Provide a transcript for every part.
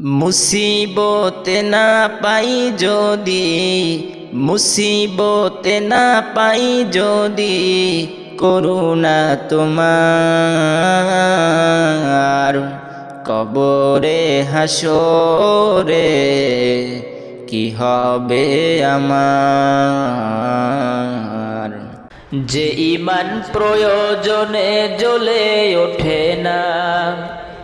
মুসিবতে না পাই যদি, মুসিবতে না পাই যদি করুণা তোমার কবরে হাসরে কি হবে আমার? যে ইমান প্রয়োজনে জ্বলে ওঠে না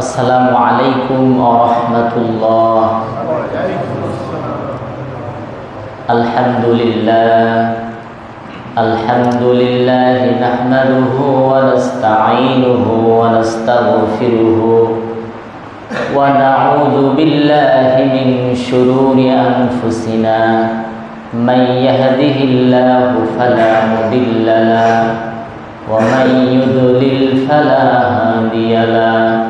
আসসালামু আলাইকুম রহমতুল্লাহ আলহামদুলিল্লাহ الحمد لله نحمده ونستعينه ونستغفره ونعوذ بالله من شرور أنفسنا من يهده الله فلا مضل له ومن يضلل فلا هادي له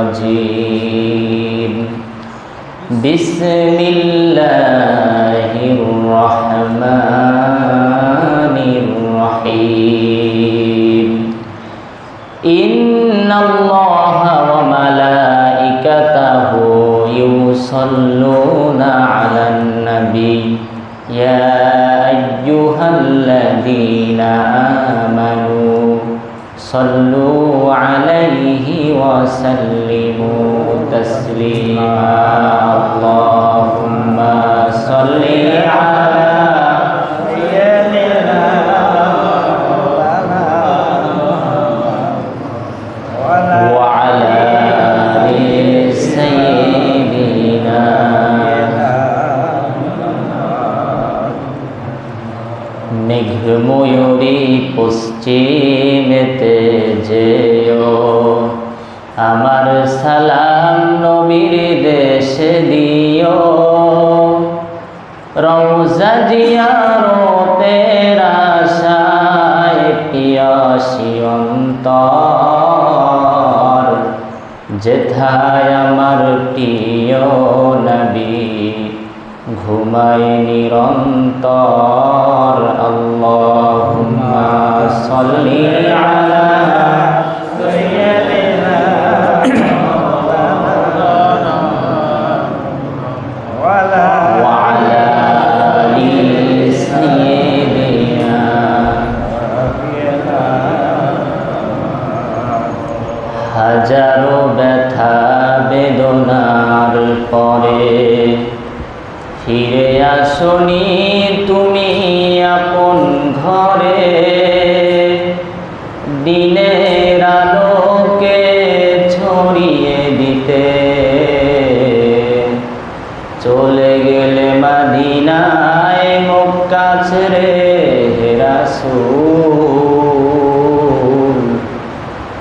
الرجيم. بسم الله الرحمن আমার সালাম নবীর দেশে দিও। রৌজা জিয়ারতে রাশায় পিয়াসি অন্তর যেথায় আমার প্রিয় নবী ঘুমায় নিরন্তর। আল্লাহুম্মা সাল্লি আলা তুমি আপন ঘরে। দিনের আলোকে ছড়িয়ে দিতে। চলে গেলে মাদিনায় মক্কা ছেড়ে রাসূল।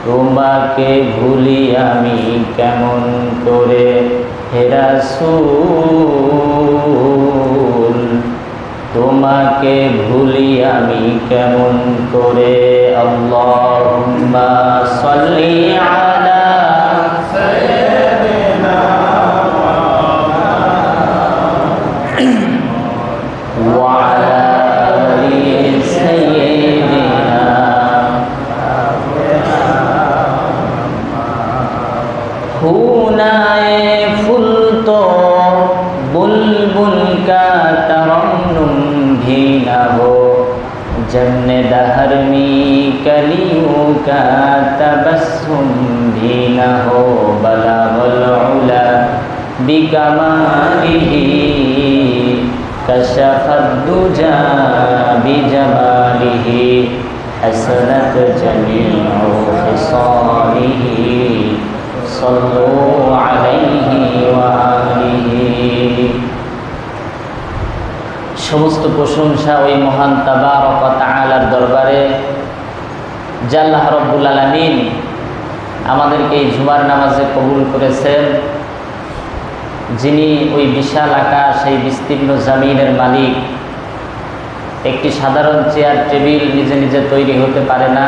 তোমাকে ভুলি আমি কেমন করে? হেরাসুল তোমাকে ভুলি আমি কেমন করে? আল্লাহুম্মা সাল্লি আলা সাইয়্যিদিনা جن نے دہرمی کلیوں کا تبسم بھی نہ ہو بلا بلعلا بکماری کشفت دجا بجبالی حسنت جمیع خصالی صلو علیہ وآلہ সমস্ত প্রশংসা ওই মহান তাআলার দরবারে জাল্লাহ রব্বুল আলামিন আমাদেরকে এই জুমার নামাজে কবুল করেছেন, যিনি ওই বিশাল আকাশ সেই বিস্তীর্ণ জামিনের মালিক। একটি সাধারণ চেয়ার, টেবিল নিজে নিজে তৈরি হতে পারে না।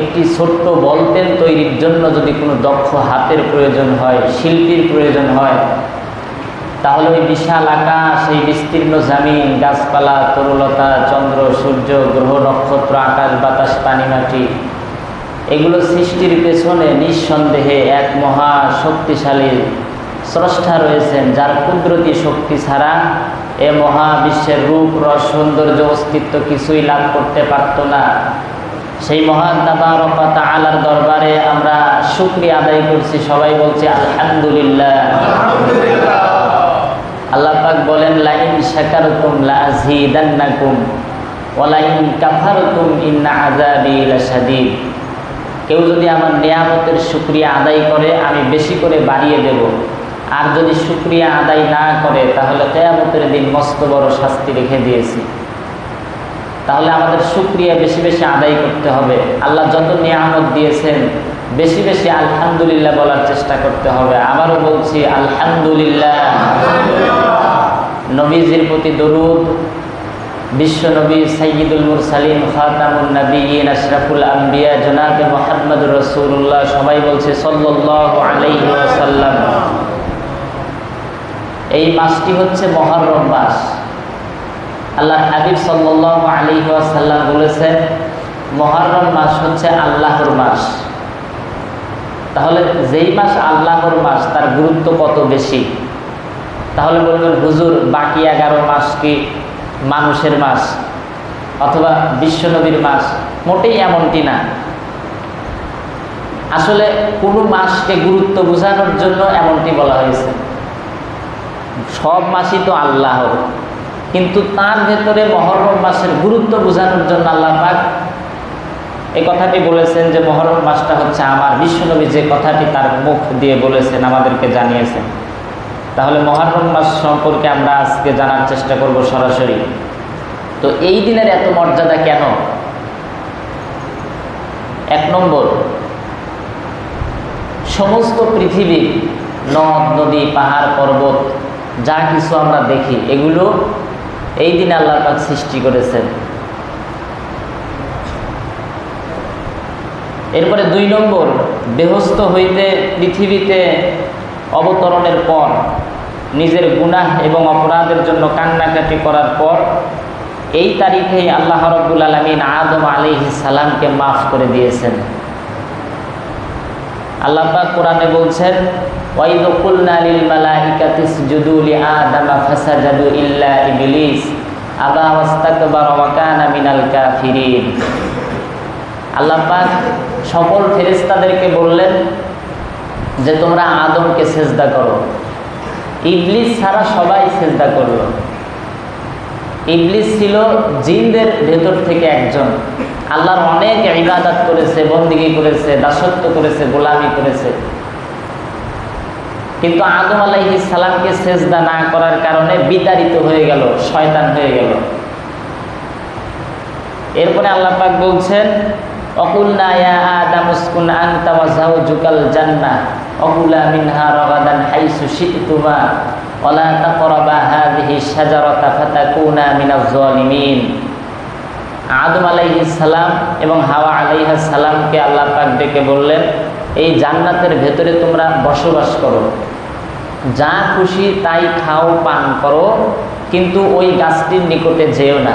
একটি ছোট্ট বলতেন তৈরির জন্য যদি কোনো দক্ষ হাতের প্রয়োজন হয়, শিল্পীর প্রয়োজন হয় তাহলে ওই বিশাল আকাশ, এই বিস্তীর্ণ জামিন, গাছপালা, তরুলতা, চন্দ্র, সূর্য, গ্রহ, নক্ষত্র, আকাশ, বাতাস, পানি, মাটি, এগুলো সৃষ্টির পেছনে নিঃসন্দেহে এক মহা শক্তিশালী স্রষ্টা রয়েছেন, যার কুদরতি শক্তি ছাড়া এ মহাবিশ্বের রূপ, রস, সৌন্দর্য, অস্তিত্ব কিছুই লাভ করতে পারত না। সেই মহান তাবারকতা আলার দরবারে আমরা শুক্রিয়া আদায় করছি, সবাই বলছি আলহামদুলিল্লাহ। আল্লাহ পাক বলেন, লাইন শাকারতুম লাযীদান্নাকুম ওয়া লাইন কাফারতুম ইন্না আযাবি লাশাদীদ। কেউ যদি আমার নিয়ামতের শুক্রিয়া আদায় করে, আমি বেশি করে বাড়িয়ে দেব। আর যদি শুক্রিয়া আদায় না করে, তাহলে কেয়ামতের দিন মস্ত বড় শাস্তি রেখে দিয়েছি। তাহলে আমাদের শুক্রিয়া বেশি বেশি আদায় করতে হবে। আল্লাহ যত নিয়ামত দিয়েছেন বেশি বেশি আলহামদুলিল্লাহ বলার চেষ্টা করতে হবে। আবারও বলছি, আলহামদুলিল্লাহ। নবীজির প্রতি দরুদ, বিশ্ব নবী সৈয়দুল মুরসালিম খাতামুল নবীন আশরাফুল আম্বিয়া, জনাবে মোহাম্মদ রসুল্লাহ সবাই বলছে সল্লাহ আলাইহি এই মাসটি হচ্ছে মহরম মাস। আল্লাহ হাবিব সাল্লাহ আলী বলেছেন, মহরম মাস হচ্ছে আল্লাহর মাস। তাহলে যেই মাস আল্লাহর মাস, তার গুরুত্ব কত বেশি? তাহলে বলবেন, হুজুর, বাকি এগারো মাস কি মানুষের মাস? অথবা বিশ্বনবীর মাস? মোটেই এমনটি না। আসলে কোনো মাসকে গুরুত্ব বোঝানোর জন্য এমনটি বলা হয়েছে। সব মাসই তো আল্লাহর। কিন্তু তার ভেতরে মহরম মাসের গুরুত্ব বোঝানোর জন্য আল্লাহ পাক এই কথাটি বলেছেন যে মহরম মাসটা হচ্ছে আমার বিশ্বনবী যে কথাটি তার মুখ দিয়ে বলেছেন, আমাদেরকে জানিয়েছেন। তাহলে মহরম মাস সম্পর্কে আমরা আজকে জানার চেষ্টা করব সরাসরি। তো এই দিনের এত মর্যাদা কেন? এক নম্বর, সমস্ত পৃথিবী, নদ, নদী, পাহাড়, পর্বত, যা কিছু আমরা দেখি, এগুলো এই দিনে আল্লাহ পাক সৃষ্টি করেছেন। এরপরে দুই নম্বর, বেহস্ত হইতে পৃথিবীতে অবতরণের পর, নিজের গুনাহ এবং অপরাধের জন্য কান্নাকাটি করার পর, এই তারিখেই আল্লাহ রব্বুল আলমিন আদম আলী সালামকে মাফ করে দিয়েছেন। আল্লাহ কোরআনে বলছেন আবা ওয়াস্তাকবারা ওয়া কানা মিনাল কাফিরিন আল্লাহ পাক সকল ফেরেশতাদেরকে বললেন যে তোমরা আদমকে সেজদা করো। ইবলিস ছাড়া সবাই সেজদা করল। ইবলিস ছিল জিনদের ভেতর থেকে একজন। আল্লাহর অনেক ইবাদত করেছে, বন্দিগি করেছে, দাসত্ব করেছে, গোলামি করেছে। কিন্তু আদম আলাইহি সালামকে সেজদা না করার কারণে বিতাড়িত হয়ে গেল, শয়তান হয়ে গেল। এরপরে আল্লাহ পাক বলছেন ইয়া আদাম উসকুন আনতা ওয়া যাওজুকাল জান্নাহ। অকুলা মিনহা রাগাদান হাইসু শি'তুমা। ওয়ালা তাকরাবা হাযিহি শাজারাতা ফাতাকুনা মিনাজ জালিমিন আদম আলাইহিস সালাম এবং হাওয়া আলাইহিস সালামকে আল্লাহ পাক ডেকে বললেন, এই জান্নাতের ভেতরে তোমরা বসবাস করো। যা খুশি তাই খাও, পান করো, কিন্তু ওই গাছটির নিকটে যেও না।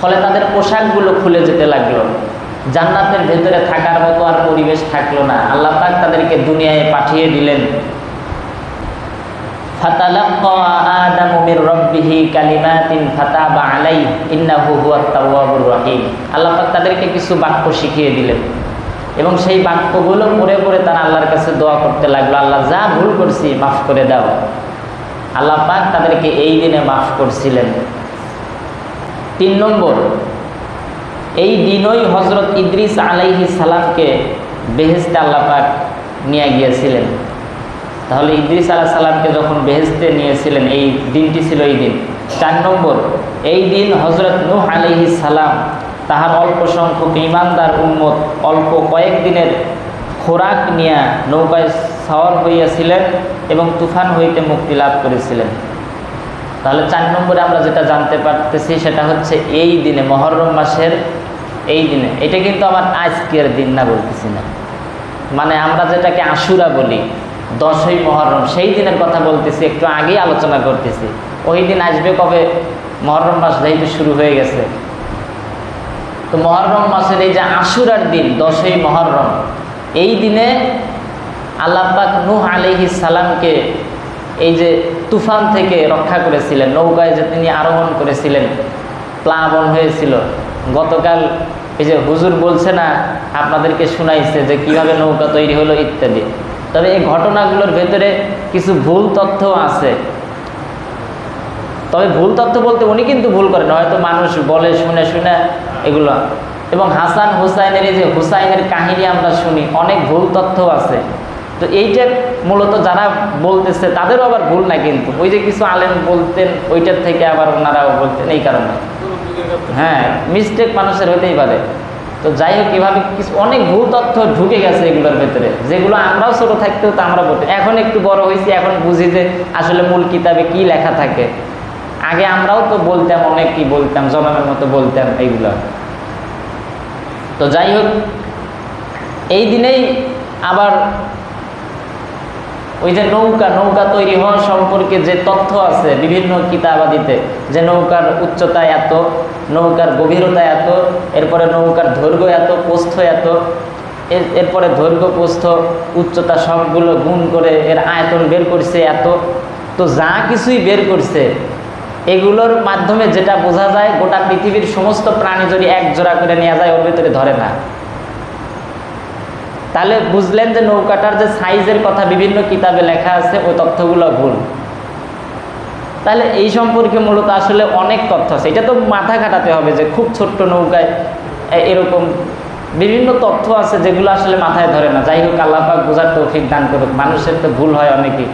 ফলে তাদের পোশাকগুলো খুলে যেতে লাগল। জান্নাতের ভেতরে থাকার মতো আর পরিবেশ থাকল না। আল্লাহ পাক তাদেরকে দুনিয়ায় পাঠিয়ে দিলেন। আল্লাহ পাক তাদেরকে কিছু বাক্য শিখিয়ে দিলেন। এবং সেই বাক্যগুলো পড়ে পড়ে তারা আল্লাহর কাছে দোয়া করতে লাগল, আল্লাহ, যা ভুল করছি, মাফ করে দাও। আল্লাহ পাক তাদেরকে এই দিনে মাফ করছিলেন। তিন নম্বর, এই দিনই হজরত ইদ্রিস আলাইহি সালামকে বেহেস্তে আল্লাহ পাক নিয়ে গিয়েছিলেন। তাহলে ইদ্রিস আলাহ সালামকে যখন বেহেস্তে নিয়েছিলেন, এই দিনটি ছিল এই দিন। চার নম্বর, এই দিন হজরত নূহ আলাইহি সালাম তাহার অল্প সংখ্যক ইমানদার উম্মত, অল্প কয়েক দিনের খোরাক নিয়ে নৌকায় সওয়ার হইয়াছিলেন এবং তুফান হইতে মুক্তি লাভ করেছিলেন। তাহলে চার নম্বরে আমরা যেটা জানতে পারতেছি সেটা হচ্ছে এই দিনে মহরম মাসের এই দিনে। এটা কিন্তু আমার আজকের দিন না বলতেছি না। মানে আমরা যেটাকে আশুরা বলি, দশই মহরম, সেই দিনের কথা বলতেছি, একটু আগেই আলোচনা করতেছি। ওই দিন আসবে কবে? মহরম মাস যেহেতু শুরু হয়ে গেছে। তো মহরম মাসের এই যে আশুরার দিন, দশই মহরম, এই দিনে আল্লাপাক নূহ আলিহি সালামকে এই যে তুফান থেকে রক্ষা করেছিলেন, নৌকায় যে তিনি আরোহণ করেছিলেন, প্লাবন হয়েছিল। গতকাল এই যে হুজুর বলছে না, আপনাদেরকে শুনাইছে যে কীভাবে নৌকা তৈরি হলো ইত্যাদি। তবে এই ঘটনাগুলোর ভেতরে কিছু ভুল তথ্য আছে। তবে ভুল তথ্য বলতে উনি কিন্তু ভুল করেন, হয়তো মানুষ বলে, শুনে শুনে এগুলো। এবং হাসান হুসাইনের এই যে হুসাইনের কাহিনী আমরা শুনি, অনেক ভুল তথ্য আছে। তো এইটা মূলত যারা বলতেছে, তাদেরও আবার ভুল না কিন্তু। ওই যে কিছু আলেম বলতেন, ওইটার থেকে আবার ওনারাও বলতেন এই কারণে। হ্যাঁ মিস্টেক মানুষের হতেই পারে। তো যাই হোক, এভাবে কিছু অনেক ভুল তথ্য ঢুকে গেছে এগুলোর ভেতরে। যেগুলো আমরাও ছোট থাকতেও তো আমরা বলতে এখন একটু বড় হয়েছি, এখন বুঝি যে আসলে মূল কিতাবে কি লেখা থাকে। আগে আমরাও তো বলতাম অনেক কি বলতাম, জনমের মতো বলতাম এইগুলো। তো যাই হোক, এই দিনেই আবার ওই যে নৌকা নৌকা তৈরি হওয়া সম্পর্কে যে তথ্য আছে বিভিন্ন কিতাবাদিতে, যে নৌকার উচ্চতা এত, নৌকার গভীরতা এত, এরপরে নৌকার দৈর্ঘ্য এত প্রস্থ এত এরপরে দৈর্ঘ্য প্রস্থ উচ্চতা সবগুলো গুণ করে এর আয়তন বের করছে এত। তো যা কিছুই বের করছে, এগুলোর মাধ্যমে যেটা বোঝা যায়, গোটা পৃথিবীর সমস্ত প্রাণী যদি এক জোড়া করে নেওয়া যায়, ওর ভিতরে ধরে না। তাহলে বুঝলেন যে নৌকাটার যে সাইজের কথা বিভিন্ন কিতাবে লেখা আছে, ওই তথ্যগুলো ভুল। তাহলে এই সম্পর্কে মূলত আসলে অনেক তথ্য আছে। এটা তো মাথা খাটাতে হবে যে খুব ছোট্ট নৌকায় এরকম বিভিন্ন তথ্য আছে যেগুলো আসলে মাথায় ধরে না। যাই হোক আল্লাপাক বোঝার তৌফিক দান করুক। মানুষের তো ভুল হয় অনেকেই।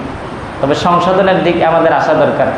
তবে সংশোধনের দিক আমাদের আসা দরকার।